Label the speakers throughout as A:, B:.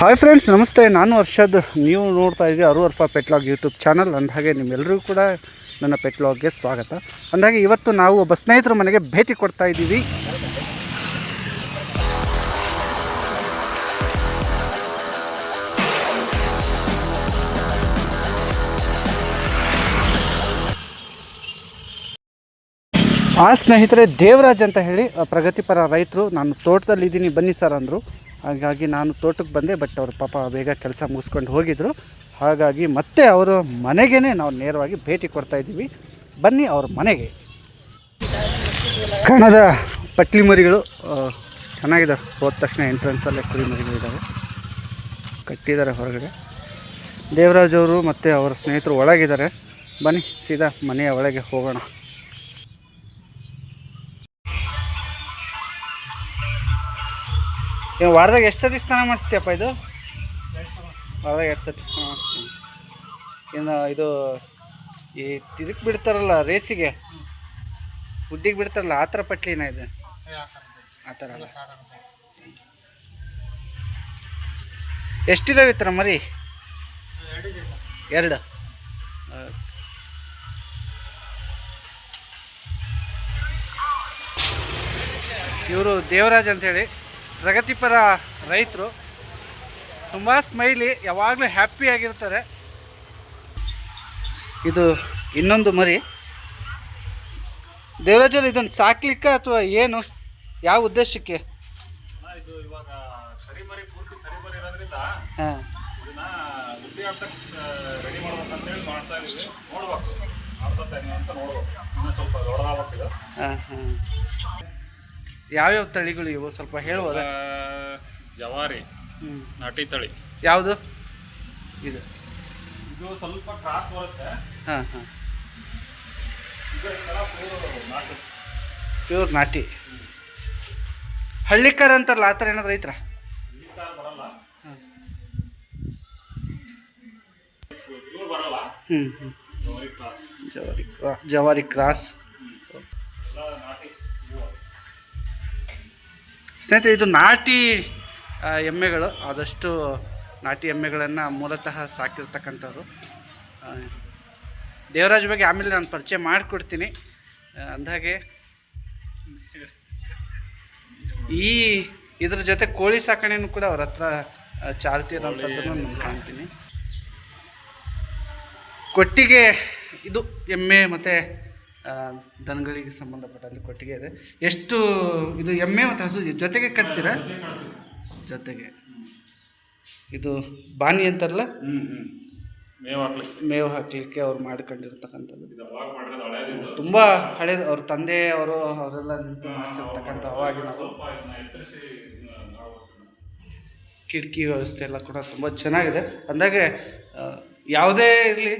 A: Hi friends ನಮಸ್ತೆ. ನಾನು ವರ್ಷದ್ ನೀವು ನೋಡ್ತಾ ಇದ್ದೀವಿ ಅರು ಅರ್ಫಾ ಪೆಟ್ಲಾಗ್ ಯೂಟ್ಯೂಬ್ ಚಾನಲ್ ಅಂದಹಾಗೆ ನಿಮ್ಮೆಲ್ಲರಿಗೂ ಕೂಡ ನನ್ನ ಪೆಟ್ಲಾಗ್ಗೆ ಸ್ವಾಗತ. ಅಂದಾಗೆ ಇವತ್ತು ನಾವು ಒಬ್ಬ ಸ್ನೇಹಿತರ ಮನೆಗೆ ಭೇಟಿ ಕೊಡ್ತಾ ಇದ್ದೀವಿ. ಆ ಸ್ನೇಹಿತರೆ ದೇವರಾಜ್ ಅಂತ ಹೇಳಿ ಪ್ರಗತಿಪರ ರೈತರು. ನಾನು ತೋಟದಲ್ಲಿ ಇದ್ದೀನಿ ಬನ್ನಿ ಸರ್ ಅಂದರು. ಹಾಗಾಗಿ ನಾನು ತೋಟಕ್ಕೆ ಬಂದೆ ಬಟ್ ಅವರು ಪಾಪ ಬೇಗ ಕೆಲಸ ಮುಗಿಸ್ಕೊಂಡು ಹೋಗಿದ್ರು. ಹಾಗಾಗಿ ಮತ್ತೆ ಅವರ ಮನೆಗೇ ನಾವು ನೇರವಾಗಿ ಭೇಟಿ ಕೊಡ್ತಾಯಿದ್ದೀವಿ ಬನ್ನಿ ಅವ್ರ ಮನೆಗೆ. ಕಣದ ಪಟ್ಲಿ ಮರಿಗಳು ಚೆನ್ನಾಗಿದೆ. ಹೋದ ತಕ್ಷಣ ಎಂಟ್ರೆನ್ಸಲ್ಲೇ ಕುರಿ ಮರಿಗಳು ಇದ್ದಾವೆ ಕಟ್ಟಿದ್ದಾರೆ ಹೊರಗಡೆ. ದೇವರಾಜ್ ಅವರು ಮತ್ತು ಅವರ ಸ್ನೇಹಿತರು ಒಳಗಿದ್ದಾರೆ. ಬನ್ನಿ, ಸೀದಾ ಮನೆಯ ಒಳಗೆ ಹೋಗೋಣ. ಏನು ವಾರದಾಗ ಎಷ್ಟು ಸತಿ ಸ್ನಾನ ಮಾಡಿಸ್ತೀಯಪ್ಪ ಇದು? ವಾರದಾಗ ಎರಡು ಸತಿ ಸ್ನಾನ ಮಾಡಿಸ್ತೀನಿ. ಇನ್ನು ಇದು ಈ ಇದಕ್ಕೆ ಬಿಡ್ತಾರಲ್ಲ, ರೇಸಿಗೆ. ಉದ್ದಿಗೆ ಬಿಡ್ತಾರಲ್ಲ, ಆ ಥರ ಪಟ್ಲಿನ ಇದು? ಆ ಥರ ಅಲ್ಲ. ಎಷ್ಟಿದಾವೆ ಥರ ಮರಿ? ಎರಡು. ಇವರು ದೇವರಾಜ್ ಅಂತೇಳಿ. ಪ್ರಗತಿಪರ ರೈತರು ತುಂಬ ಸ್ಮೈಲಿ ಯಾವಾಗಲೂ ಹ್ಯಾಪಿ ಆಗಿರ್ತಾರೆ. ಇದು ಇನ್ನೊಂದು ಮರಿ. ದೇವರಾಜರು ಇದನ್ನು ಸಾಕ್ಲಿಕ್ಕ ಅಥವಾ ಏನು? ಯಾವ ಉದ್ದೇಶಕ್ಕೆ? ಹಾಂ ಹಾಂ. ಯಾವ್ಯಾವ ತಳಿಗಳು ಇವು? ಸ್ವಲ್ಪ ಹೇಳ್ಬೋದಾ
B: ಜವಾರಿ
A: ಹ್ಞೂ
B: ನಾಟಿ ತಳಿ.
A: ಯಾವುದು? ಇದು.
B: ಇದು ಸ್ವಲ್ಪ ಕ್ರಾಸ್ ಬರುತ್ತೆ.
A: ಹಾಂ ಹಾಂ.
B: ಇದು ಈ ಥರ ನಾಟಿ.
A: ಪ್ಯೂರ್ ನಾಟಿ ಹಳ್ಳಿಕಾರ ಅಂತಾರಲ್ಲ ಆ ಥರ ಏನಾದ್ರು ಐತ್ರ?
B: ಬರಲ್ಲ.
A: ಹಾಂ.
B: ಇವ್ರು ಬರಲ್ಲ.
A: ಹ್ಞೂ ಹ್ಞೂ
B: ಜವಾರಿ ಕ್ರಾಸ್
A: ಜವಾರಿ ಕ್ರಾಸ್. ಸ್ನೇಹಿತರೆ, ಇದು ನಾಟಿ ಎಮ್ಮೆಗಳು. ಆದಷ್ಟು ನಾಟಿ ಎಮ್ಮೆಗಳನ್ನು ಮೂಲತಃ ಸಾಕಿರ್ತಕ್ಕಂಥವ್ರು ದೇವರಾಜ್ ಬಗ್ಗೆ ಆಮೇಲೆ ನಾನು ಪರಿಚಯ ಮಾಡಿಕೊಡ್ತೀನಿ. ಅಂದಾಗೆ ಈ ಇದ್ರ ಜೊತೆ ಕೋಳಿ ಸಾಕಣೆನೂ ಕೂಡ ಅವ್ರ ಹತ್ರ ಚಾಲ್ತಿ ನಾನು ಕಾಣ್ತೀನಿ. ಕೊಟ್ಟಿಗೆ, ಇದು ಎಮ್ಮೆ ಮತ್ತು ದನಗಳಿಗೆ ಸಂಬಂಧಪಟ್ಟಂತೆ ಕೊಟ್ಟಿಗೆ ಇದೆ. ಎಷ್ಟು ಇದು ಎಮ್ಮೆ ಮತ್ತು ಹಸು ಜೊತೆಗೆ ಕಟ್ತೀರಾ? ಜೊತೆಗೆ. ಇದು ಬಾನಿ ಅಂತಾರಲ್ಲ?
B: ಮೇವು ಹಾಕ್ಲಿಕ್ಕೆ
A: ಮೇವು ಹಾಕಲಿಕ್ಕೆ ಅವ್ರು ಮಾಡ್ಕೊಂಡಿರ್ತಕ್ಕಂಥದ್ದು. ತುಂಬ ಹಳೇದು ಅವ್ರ ತಂದೆ ಅವರು ಅವರೆಲ್ಲ ನಿಂತು ಮಾಡಿಸಿರ್ತಕ್ಕಂಥ ಅವಾಗಿನ ಕಿಟಕಿ ವ್ಯವಸ್ಥೆ ಎಲ್ಲ ಕೂಡ ತುಂಬ ಚೆನ್ನಾಗಿದೆ. ಅಂದಾಗೆ ಯಾವುದೇ ಇರಲಿ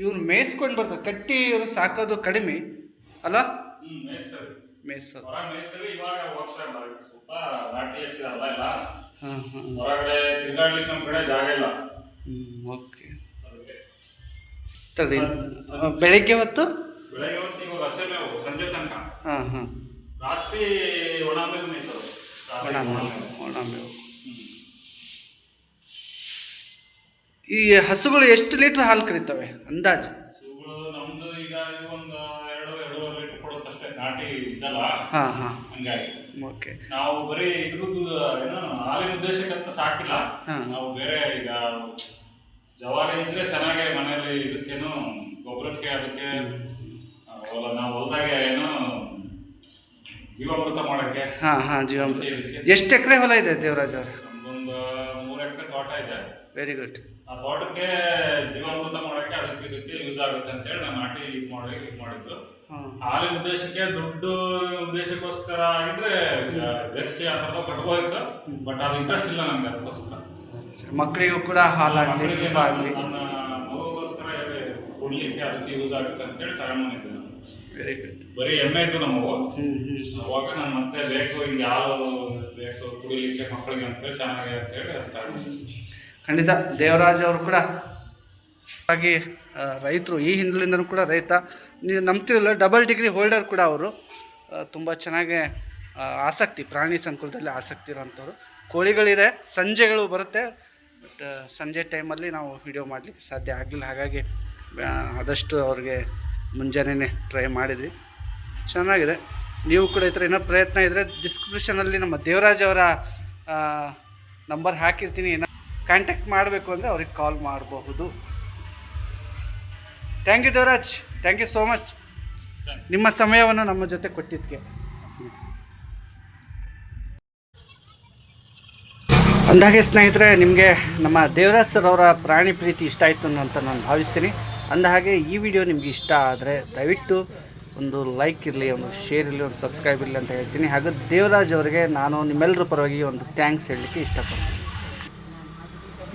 A: ಇವ್ರು ಮೇಯಿಸ್ಕೊಂಡು ಬರ್ತಾರೆ. ಕಟ್ಟಿ ಇವರು ಸಾಕೋದು ಕಡಿಮೆ. ಅಲ್ಲ? ಮೇಯಿಸೋದು. ಹಾಂ ಹಾಂ ಓಕೆ. ತಡಿ. ಬೆಳಿಗ್ಗೆ ಹೊತ್ತು? ಹಾಂ ಹಾಂ.
B: ರಾತ್ರಿ ಒಣ ಮೇವು.
A: ಒಣ ಮೇವು. ಈ ಹಸುಗಳು ಎಷ್ಟು ಲೀಟ್ರ್ ಹಾಲು ಕರಿತವೆ? ಅಂದಾಜು.
B: ಹಸುಗಳು ನಮ್ದು ಈಗ ಒಂದು ಎರಡು ಎರಡೂವರೆ ಲೀಟರ್ ಕೊಡುತ್ತಷ್ಟೇ. ನಾಟಿ ಇದ್ದಲ್ಲ
A: ಹಾಂ ಹಾಂ.
B: ಹಂಗಾಗಿ.
A: ಓಕೆ.
B: ನಾವು ಬರೀ ಇದ್ರದ್ದು ಏನು ಹಾಲಿನ ಉದ್ದೇಶಕ್ಕಂತ ಸಾಕಿಲ್ಲ. ನಾವು ಬೇರೆ ಈಗ ಜವಾರಿ ಇದ್ರೆ ಚೆನ್ನಾಗಿ ಮನೆಯಲ್ಲಿ ಇದಕ್ಕೇನು ಗೊಬ್ಬರಕ್ಕೆ ಅದಕ್ಕೆ ನಾವು ಹೊಲದಾಗೆ ಏನು ಜೀವಾಮೃತ ಮಾಡಕ್ಕೆ.
A: ಹಾಂ ಹಾಂ ಜೀವಾಮೃತ. ಎಷ್ಟು ಎಕರೆ ಹೊಲ ಇದೆ ದೇವರಾಜ್ ಅವ್ರೆ?
B: ನಮ್ದೊಂದು ಮೂರು ಎಕರೆ ತೋಟ ಇದೆ.
A: ವೆರಿ ಗುಡ್
B: ಆ ತೋಟಕ್ಕೆ ಜೀವಾಮೃತ ಮಾಡೋಕೆ ಅದಕ್ಕೆ ಇದಕ್ಕೆ ಯೂಸ್ ಆಗುತ್ತೆ ಅಂತೇಳಿ ನಾನು ನಾಟಿ ಇದು ಮಾಡಿ ಇದು ಮಾಡಿದ್ದು. ಹಾಲಿನ ಉದ್ದೇಶಕ್ಕೆ ದುಡ್ಡು ಉದ್ದೇಶಕ್ಕೋಸ್ಕರ ಆಗಿದ್ರೆ ಜರ್ಸಿ ಆ ಥರದ ಕಟ್ಬೋದಿತ್ತು ಬಟ್ ಅದು ಇಂಟ್ರೆಸ್ಟ್ ಇಲ್ಲ ನನಗೆ ಅದಕ್ಕೋಸ್ಕರ.
A: ಮಕ್ಕಳಿಗೂ ಕೂಡ ಹಾಲಾಗಲಿ
B: ನನ್ನ ಮಗುಗೋಸ್ಕರ ಕೊಡ್ಲಿಕ್ಕೆ ಅದಕ್ಕೆ ಯೂಸ್ ಆಗುತ್ತೆ ಅಂತೇಳಿ ಹೇಳಿ ನಾನು.
A: ವೆರಿ ಗುಡ್
B: ಬರೀ ಎಮ್ಮೆ ಇತ್ತು
A: ಹ್ಞೂ
B: ಅವಾಗ ನಾನು ಮತ್ತೆ ಬೇಕು ಹಿಂಗೆ ಯಾವ ಬೇಕು ಕುಡಿಲಿಕ್ಕೆ ಮಕ್ಕಳಿಗೆ ಅಂತೇಳಿ ಚೆನ್ನಾಗಿ ಅಂತೇಳಿ ಅದು ತಗೊಂಡಿದ್ದೆ
A: ಖಂಡಿತ ದೇವರಾಜ್ ಅವರು ಕೂಡ ಹಾಗೆ ರೈತರು ಈ ಹಿಂದಲಿಂದನೂ ಕೂಡ ರೈತ ನೀವು ನಂಬ್ತಿರಲ್ಲ ಡಬಲ್ ಡಿಗ್ರಿ ಹೋಲ್ಡರ್ ಕೂಡ ಅವರು. ತುಂಬ ಚೆನ್ನಾಗಿ ಆಸಕ್ತಿ, ಪ್ರಾಣಿ ಸಂಕುಲದಲ್ಲಿ ಆಸಕ್ತಿ ಇರೋಂಥವ್ರು ಕೋಳಿಗಳಿದೆ, ಸಂಜೆಗಳು ಬರುತ್ತೆ, ಬಟ್ ಸಂಜೆ ಟೈಮಲ್ಲಿ ನಾವು ವಿಡಿಯೋ ಮಾಡಲಿಕ್ಕೆ ಸಾಧ್ಯ ಆಗಲಿಲ್ಲ. ಹಾಗಾಗಿ ಆದಷ್ಟು ಅವ್ರಿಗೆ ಮುಂಜಾನೆ ಟ್ರೈ ಮಾಡಿದ್ವಿ. ಚೆನ್ನಾಗಿದೆ. ನೀವು ಕೂಡ ಈ ಥರ ಏನೋ ಪ್ರಯತ್ನ ಇದ್ದರೆ ಡಿಸ್ಕ್ರಿಪ್ಷನಲ್ಲಿ ನಮ್ಮ ದೇವರಾಜ್ ಅವರ ನಂಬರ್ ಹಾಕಿರ್ತೀನಿ. ಏನೋ ಕಾಂಟ್ಯಾಕ್ಟ್ ಮಾಡಬೇಕು ಅಂದರೆ ಅವ್ರಿಗೆ ಕಾಲ್ ಮಾಡಬಹುದು. Thank you Devaraj thank you so much ನಿಮ್ಮ ಸಮಯವನ್ನು ನಮ್ಮ ಜೊತೆ ಕೊಟ್ಟಿದ್ದಕ್ಕೆ. ಅಂದಾಗೆ ಸ್ನೇಹಿತರೆ, ನಿಮಗೆ ನಮ್ಮ ದೇವರಾಜ್ ಸರ್ ಅವರ ಪ್ರಾಣಿ ಪ್ರೀತಿ ಇಷ್ಟ ಆಯಿತು ಅಂತ ನಾನು ಭಾವಿಸ್ತೀನಿ. ಅಂದಹಾಗೆ ಈ ವಿಡಿಯೋ ನಿಮಗೆ ಇಷ್ಟ ಆದರೆ ದಯವಿಟ್ಟು ಒಂದು ಲೈಕ್ ಇರಲಿ, ಒಂದು ಶೇರ್ ಇರಲಿ, ಒಂದು ಸಬ್ಸ್ಕ್ರೈಬ್ ಇರಲಿ ಅಂತ ಹೇಳ್ತೀನಿ. ಹಾಗೆ ದೇವರಾಜ್ ಅವರಿಗೆ ನಾನು ನಿಮ್ಮೆಲ್ಲರ ಪರವಾಗಿ ಒಂದು ಥ್ಯಾಂಕ್ಸ್ ಹೇಳಲಿಕ್ಕೆ ಇಷ್ಟಪಡ್ತೀನಿ.